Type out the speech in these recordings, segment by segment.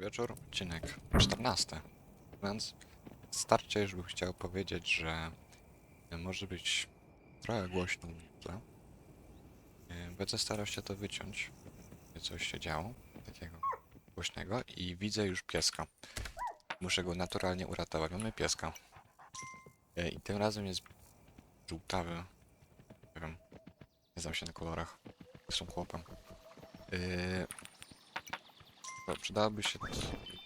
wieczór, odcinek 14. Więc w starcie już bym chciał powiedzieć, że e, może być trochę głośno zwykle. E, Będę starał się to wyciąć, by coś się działo takiego głośnego i widzę już pieska. Muszę go naturalnie uratować. Mamy pieska. E, I tym razem jest żółtawy. Nie wiem. Nie znam się na kolorach. Jestem chłopem. Yy, no, przydałoby się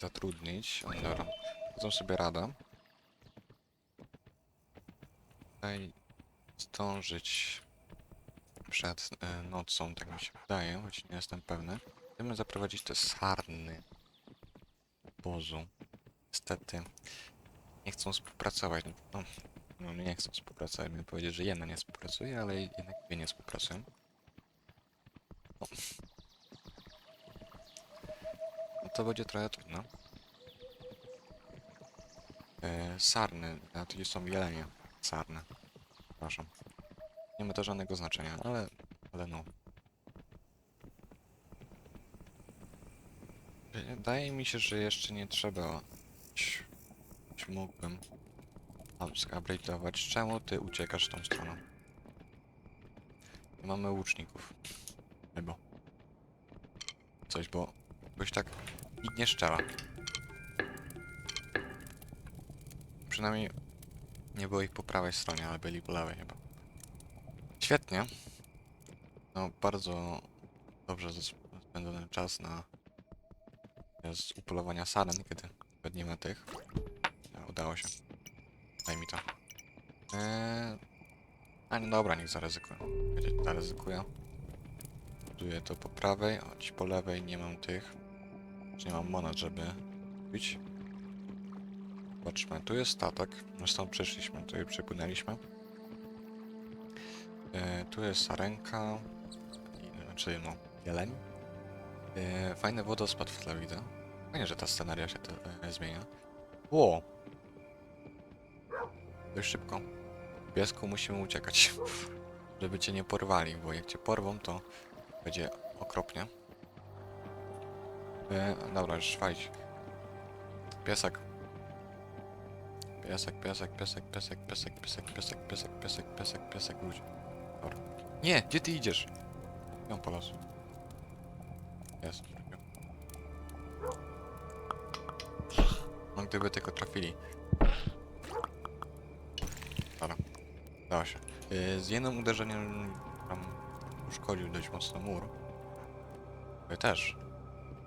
zatrudnić. O, dobra. Dadzą sobie radę. Tutaj zdążyć przed e, nocą, tak mi się wydaje, choć nie jestem pewny. Chcemy zaprowadzić te sarny obozu. Niestety nie chcą współpracować. No, no nie chcą współpracować. Miałem powiedzieć, że jedna nie współpracuje, ale jednak dwie nie współpracują. No. To będzie trochę trudno. E, sarny, a tu są jelenie. Sarny. Przepraszam. Nie ma to żadnego znaczenia, ale, ale no. Wydaje mi się, że jeszcze nie trzeba. Mógłbym upgrade'ować. Czemu ty uciekasz tą stroną? Nie mamy łuczników. Chyba. Coś, bo jakoś tak nikt nie szczela. Przynajmniej nie było ich po prawej stronie, ale byli po lewej chyba. Świetnie. No, bardzo dobrze spędzony czas na z upolowania saren, kiedy nie ma tych. Ja, udało się. Daj mi to. Eee... A no dobra, niech zaryzykuję. Zaryzykuję. Buduję to po prawej, choć po lewej nie mam tych. Nie mam monet, żeby kupić. Zobaczmy, tu jest statek. My stąd przyszliśmy, tutaj przypłynęliśmy. E, tu jest sarenka. I, znaczy, no, jeleń. E, fajny wodospad w tle widzę. Fajnie, że ta scenaria się to, e, zmienia. Ło! Dość szybko. Piesku musimy uciekać. Żeby cię nie porwali, bo jak cię porwą, to będzie okropnie. E, dobra, już walić. Piesek. Piesek, piesek, piesek, piesek, piesek, piesek, piesek, piesek, piesek, piesek, piesek, ludzi. Dobra. Nie, gdzie ty idziesz? Ją po losu. Jest. No gdyby tylko trafili. Dobra. Dało się. Yy, z jednym uderzeniem tam uszkodził dość mocno mur. Wy też.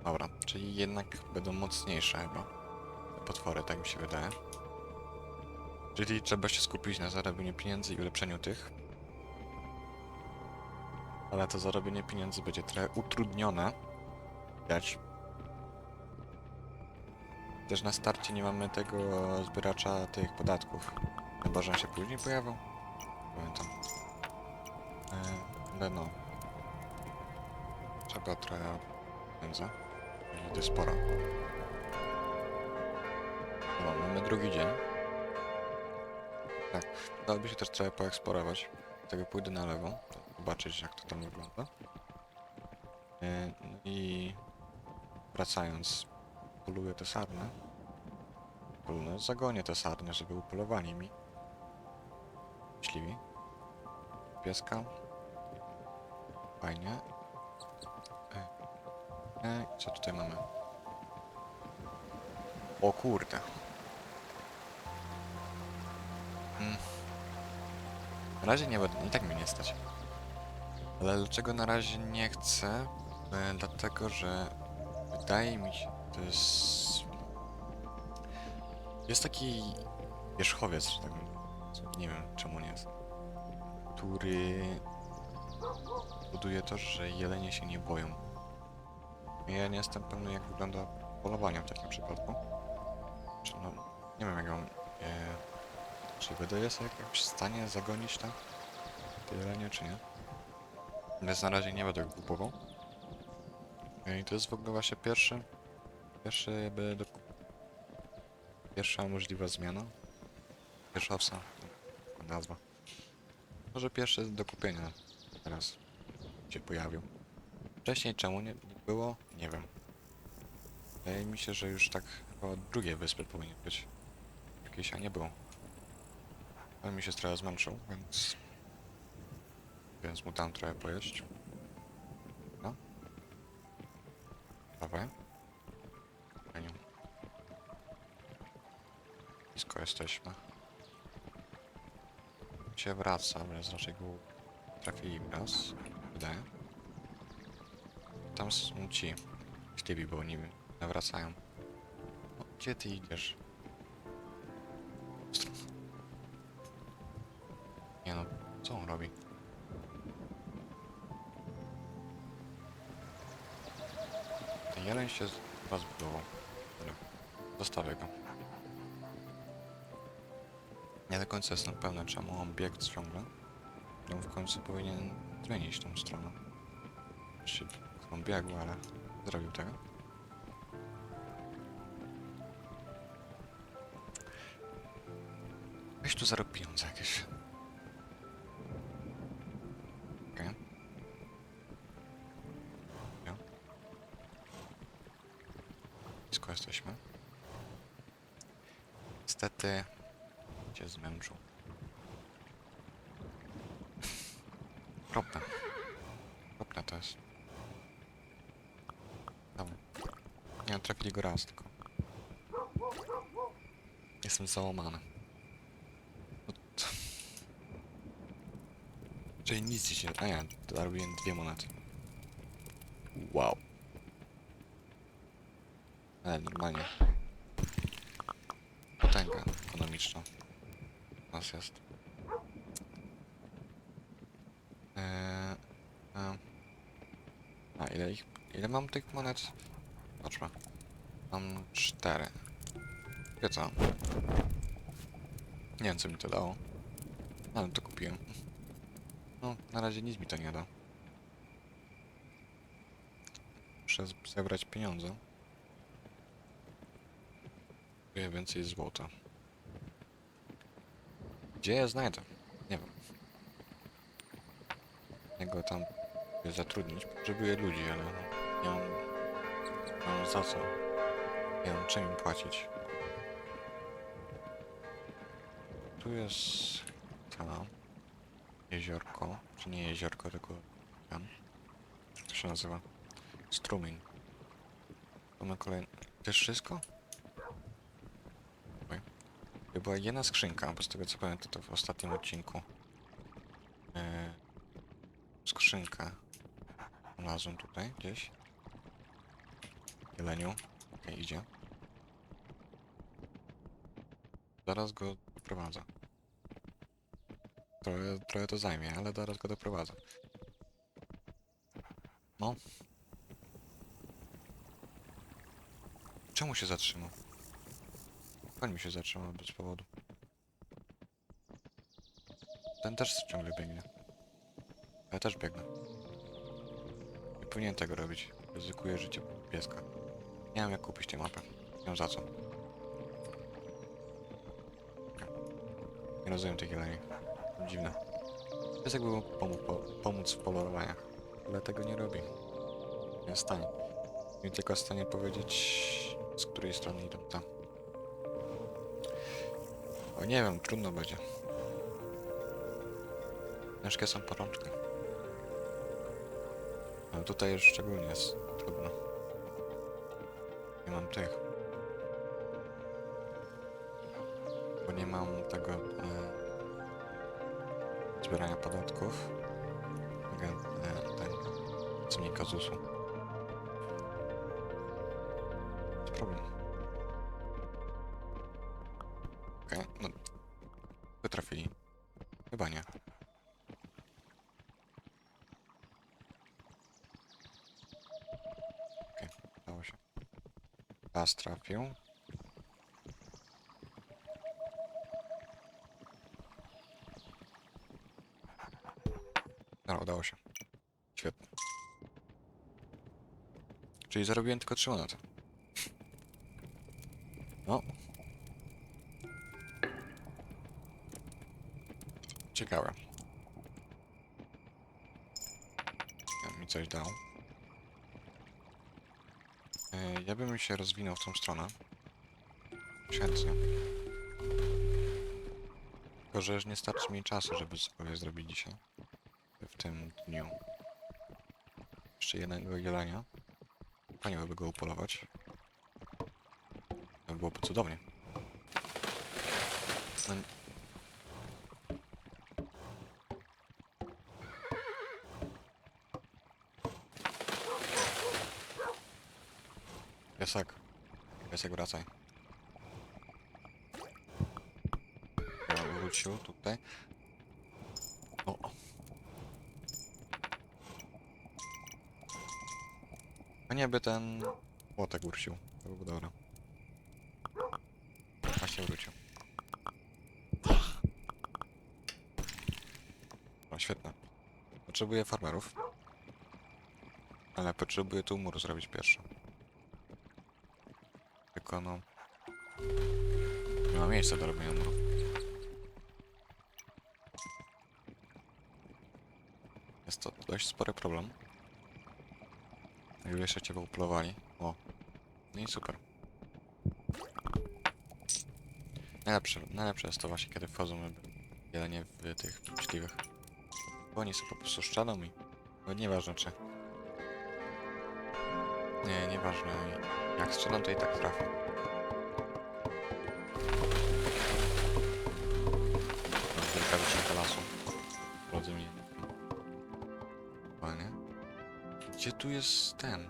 Dobra, czyli jednak będą mocniejsze chyba. Te potwory, tak mi się wydaje. Czyli trzeba się skupić na zarabianiu pieniędzy i ulepszeniu tych. Ale to zarobienie pieniędzy będzie trochę utrudnione. Widać. Też na starcie nie mamy tego zbieracza tych podatków. Chyba, że on się później pojawił. Pamiętam. E, ale no. Trzeba trochę pieniędzy. I to sporo. Dobra, mamy drugi dzień. Tak, dałoby się też trochę poeksplorować. Dlatego pójdę na lewo, zobaczyć jak to tam wygląda. E, no I wracając, poluję te sarny. Polunę, zagonię te sarny, żeby upolowali mi. Myśliwi. Pieska. Fajnie. E, co tutaj mamy? O kurde. Mm. Na razie nie będę, i tak mnie nie stać. Ale dlaczego na razie nie chcę? E, dlatego, że wydaje mi się, to jest... Jest taki wierzchowiec, że tak. Nie wiem czemu nie jest. Który buduje to, że jelenie się nie boją. Ja nie jestem pewny jak wygląda polowanie w takim przypadku. Czy no, nie wiem jak mam... E, czy będę jest jakoś w stanie zagonić tam te czy nie? Więc na razie nie będę go kupował. E, I to jest w ogóle właśnie pierwszy... Pierwszy jakby do... Pierwsza możliwa zmiana. Pierwszowca. Nazwa. Może pierwszy do kupienia teraz się pojawił. Wcześniej czemu nie było? Nie wiem. Wydaje mi się, że już tak od drugiej wyspy powinien być. Jakieś, a nie było. Ale mi się trochę zmęczył, więc... Więc mu tam trochę pojeść. No. Dawaj. Fajnie. Blisko jesteśmy. Się wraca, więc raczej go trafili raz. Wydaje. Tam są ci. Stevie, bo oni nawracają. No, gdzie ty idziesz? Nie no, co on robi? Ten jeleń się chyba zbudował. Zostawię go. Nie do końca jestem pewny, czemu on biegł ciągle. No w końcu powinien zmienić tą stronę. On biegł, ale zrobił tego. Weź tu zarob pieniądze jakieś. Okay. Blisko jesteśmy. Niestety cię zmęczył. Kropne. Kropne to jest. Dobra. Nie, trafili go raz tylko. Jestem załamany. No. Czyli nic się... A ja, zarobiłem dwie monety. Wow. Ale normalnie. Potęga ekonomiczna. Nas jest. Eee, a, ile ich... Ile mam tych monet? Patrzmy. Mam cztery. Wie co? Nie wiem co mi to dało. Ale to kupiłem. No, na razie nic mi to nie da. Muszę zebrać pieniądze. Kupuję więcej złota. Gdzie je znajdę? Nie wiem. Jak go tam zatrudnić? Potrzebuję ludzi, ale nie mam, nie mam za co. Nie mam czym im płacić. Tu jest ta jeziorko, czy nie jeziorko, tylko ten. Jak to się nazywa? Strumień. Mamy kolejne. To jest wszystko? Oj. To była jedna skrzynka, bo z tego co pamiętam to w ostatnim odcinku. Yy, skrzynkę znalazłem tutaj gdzieś. Jeleniu. Okej, idzie. Zaraz go doprowadzę. Trochę, trochę to zajmie, ale zaraz go doprowadzę. No. Czemu się zatrzymał? Koń mi się zatrzymał bez powodu. Ten też ciągle biegnie. Ja też biegnę. Nie powinien tego robić. Ryzykuję życie pieska. Nie wiem jak kupić tę mapę. Nie wiem za co. Nie rozumiem tych jeleni. To Dziwne. Piesek by mógł pomóc, po, pomóc w polowaniach, ale tego nie robi. Nie jest stanie. Nie tylko w stanie powiedzieć, z której strony idą tam. O nie wiem, trudno będzie. Ciężkie są porączki. Ale tutaj już szczególnie jest trudno. Tych. Bo nie mam tego e, zbierania podatków. Mogę e, ten cmnika ZUS-u. To Raz trafił. No, udało się. Świetnie. Czyli zarobiłem tylko 3 monety. No. Ciekawe. Ja mi coś dał. E, Ja bym się rozwinął w tą stronę. Chętnie. Tylko, że już nie starczy mi czasu, żeby cokolwiek zrobić dzisiaj. W tym dniu. Jeszcze jednego jelenia. Fajnie by go upolować. To byłoby cudownie. No, Piesek. Piesek wracaj. Wrócił tutaj. O. A nie by ten łotek wrócił. To byłoby dobre. Właśnie wrócił. O, świetne. Potrzebuję farmerów. Ale potrzebuję tu mur zrobić pierwszy. No... Nie ma miejsca do robienia muru. Jest to dość spory problem. Jakby jeszcze cię wyplowali. O. No i super. Najlepsze, najlepsze jest to właśnie, kiedy wchodzą jelenie w tych myśliwych. Bo oni sobie po prostu szczelą i... Bo nieważne czy... Nie, nieważne. Jak strzelam, to i tak trafię. Wielka wycinka lasu. Drodzy mnie. Fajnie. Gdzie tu jest ten?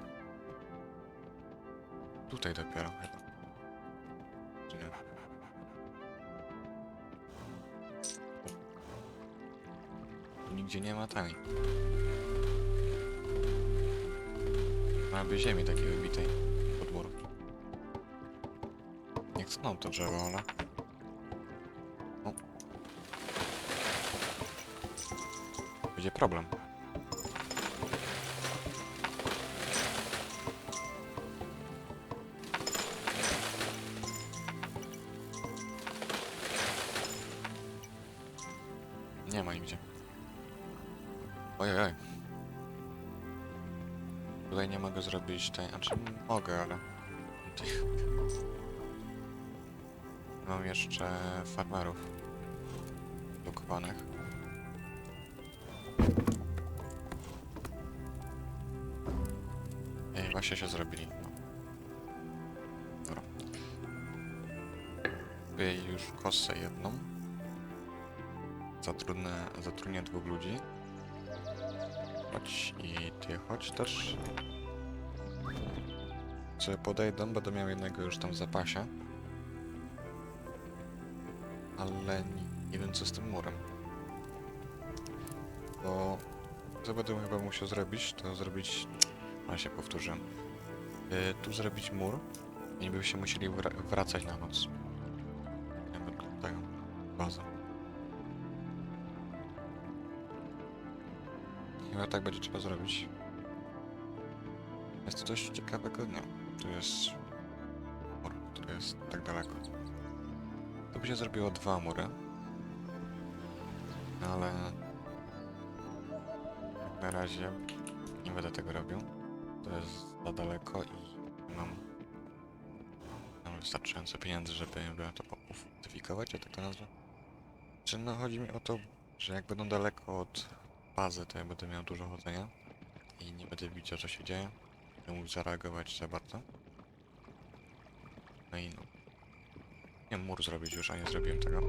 Tutaj dopiero chyba. Nigdzie nie ma tej. Ma by ziemi takiej wybitej pod mur. Nie chcę nam to drzewo, ale... O. Będzie problem. Nie ma nigdzie. Ojej, oj. Tutaj nie mogę zrobić tej, znaczy mogę, ale... Mam jeszcze farmerów. Blokowanych. Ej, właśnie się zrobili. No. Dobra. Kupię już kosę jedną. Zatrudnę, zatrudnię dwóch ludzi. Chodź i ty chodź też. Co podejdą, będę miał jednego już tam w zapasie. Ale nie, nie wiem co z tym murem. Bo co będę chyba musiał zrobić, to zrobić... Ale się powtórzyłem. Y, tu zrobić mur i by się musieli wra- wracać na noc. Tak będzie trzeba zrobić. Jest to coś ciekawego? Nie. Tu jest mur, który jest tak daleko. To by się zrobiło dwa mury. Ale... Na razie nie będę tego robił. To jest za daleko i mam... Mam wystarczająco pieniędzy, żeby to ufortyfikować, ja tak to nazwę. Czy no chodzi mi o to, że jak będą daleko od bazy, to ja będę miał dużo chodzenia i nie będę widział co się dzieje. Nie mógł zareagować za bardzo. No i no. Nie mur zrobić już, a nie zrobiłem tego.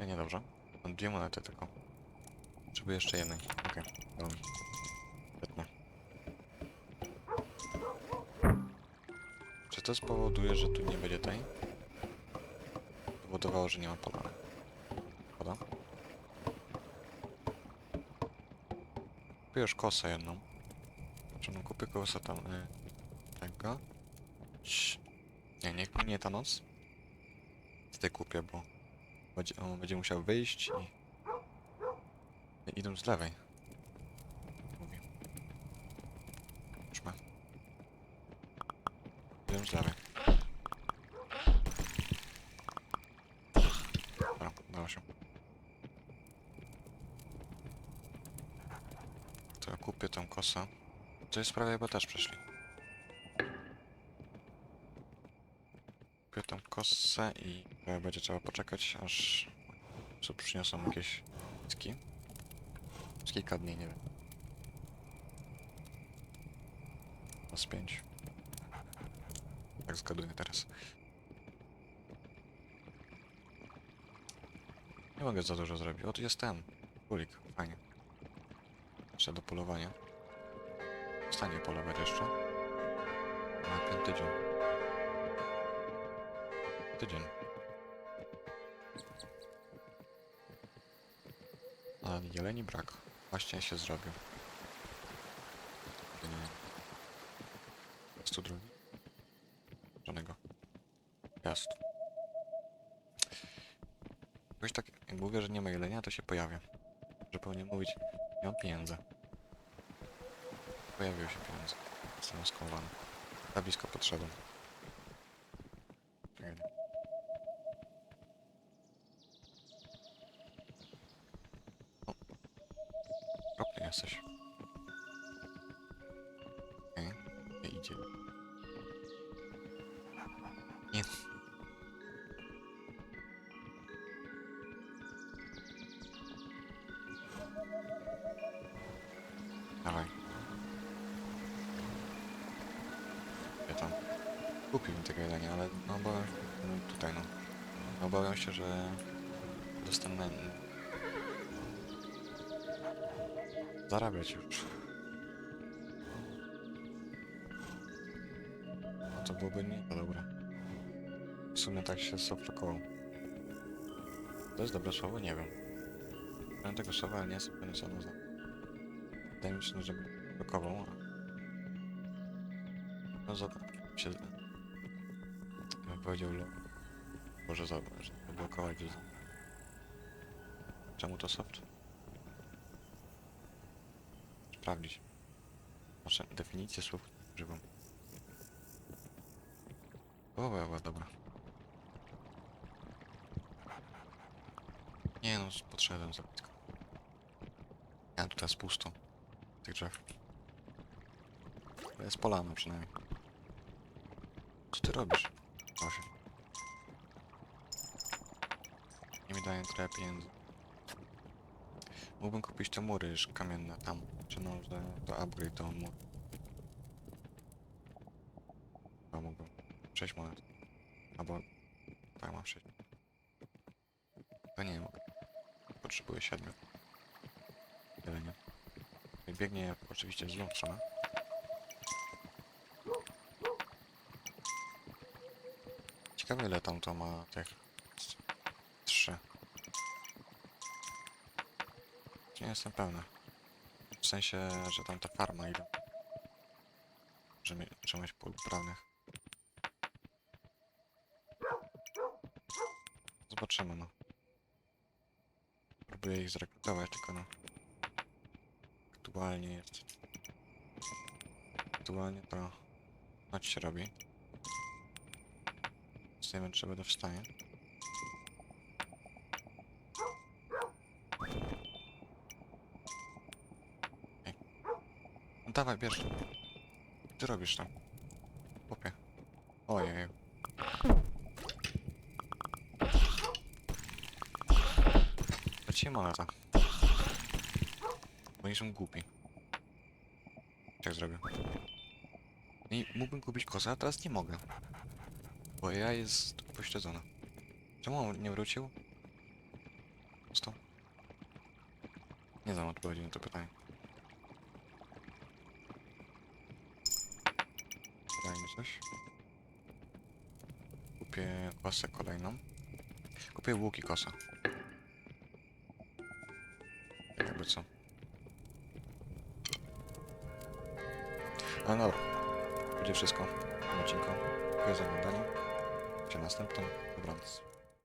Nie, nie dobrze. Mam dwie monety tylko. Potrzebuję jeszcze jednej. Okej, okay. Świetnie. Czy to spowoduje, że tu nie będzie tej? Powodowało, że nie ma pola. Kupię już kosę jedną. Znaczy no kupię kosę tam y, tego. Ć- Nie, niech minie ta noc. Wtedy kupię, bo będzie, on będzie musiał wyjść i... i idą z lewej. Mówi. Już ma. Idą z lewej. Dobra, udało się. To ja kupię tą kosę. To jest prawie chyba też przeszli. Kupię tą kosę i będzie trzeba poczekać, aż co przyniosą jakieś ski. Z kilka dni, nie wiem. Z pięć. Tak zgaduję teraz. Nie mogę za dużo zrobić. O, tu jest ten. Kulik, fajnie. Jeszcze do polowania. Stanie polować jeszcze. Na ten tydzień. Tydzień. A jeleni brak. Właśnie się zrobił. Jest tu drugi? Żadnego. Jest. Jakoś tak, jak mówię, że nie ma jelenia, to się pojawia. Że powinien mówić, nie mam pieniędzy. Pojawiły się pieniądze. Jestem skomowany. Za blisko podszedłem. Kupiłbym tego jedzenia, ale no się, no tutaj no. no. Obawiam się, że dostanę zarabiać już. No to byłoby nie to dobre. W sumie tak się sofrakował. To jest dobre słowo? Nie wiem. Mam tego słowa, ale nie jestem pewien co za... Wydaje mi się, że blokował. No za... się... Powiedział lo... Może za... że zablokować, że... Czemu to soft? Sprawdzić. Może definicję słów używam. O, o, dobra. Nie no, podszedłem za blisko. Ja tu teraz pusto. Tych drzew. To jest polano przynajmniej. Co ty robisz? Nie mi dają trochę pieniędzy. Mógłbym kupić te mury już kamienne tam. Czy no, że to upgrade to mur. Chyba mógłbym. 6 monet. Albo... Tak, mam 6. To nie mogę. Potrzebuję 7. Tyle nie. Biegnie oczywiście złą stronę. Ciekawe ile tam to ma tych... jestem pewny. W sensie, że tam ta farma ile. Że mi, czemuś pól uprawnych. Zobaczymy no. Próbuję ich zrekrutować, tylko no. Aktualnie jest. Aktualnie to noc się robi. Więc nie wiem, czy będę w stanie. Dawaj, bierz. Ty robisz tam. Popie. Ojej. Leci moneta. Bo oni są głupi. Tak zrobię. I mógłbym kupić kozę, a teraz nie mogę. Bo ja jest pośledzona. Czemu on nie wrócił? Stop. Nie znam odpowiedzi na to pytanie. Daj mi coś. Kupię kosę kolejną. Kupię łuk i kosa. Jakby co. No dobra. Będzie wszystko w odcinku. Dziękuję za oglądanie. Się następnym. Dobranoc.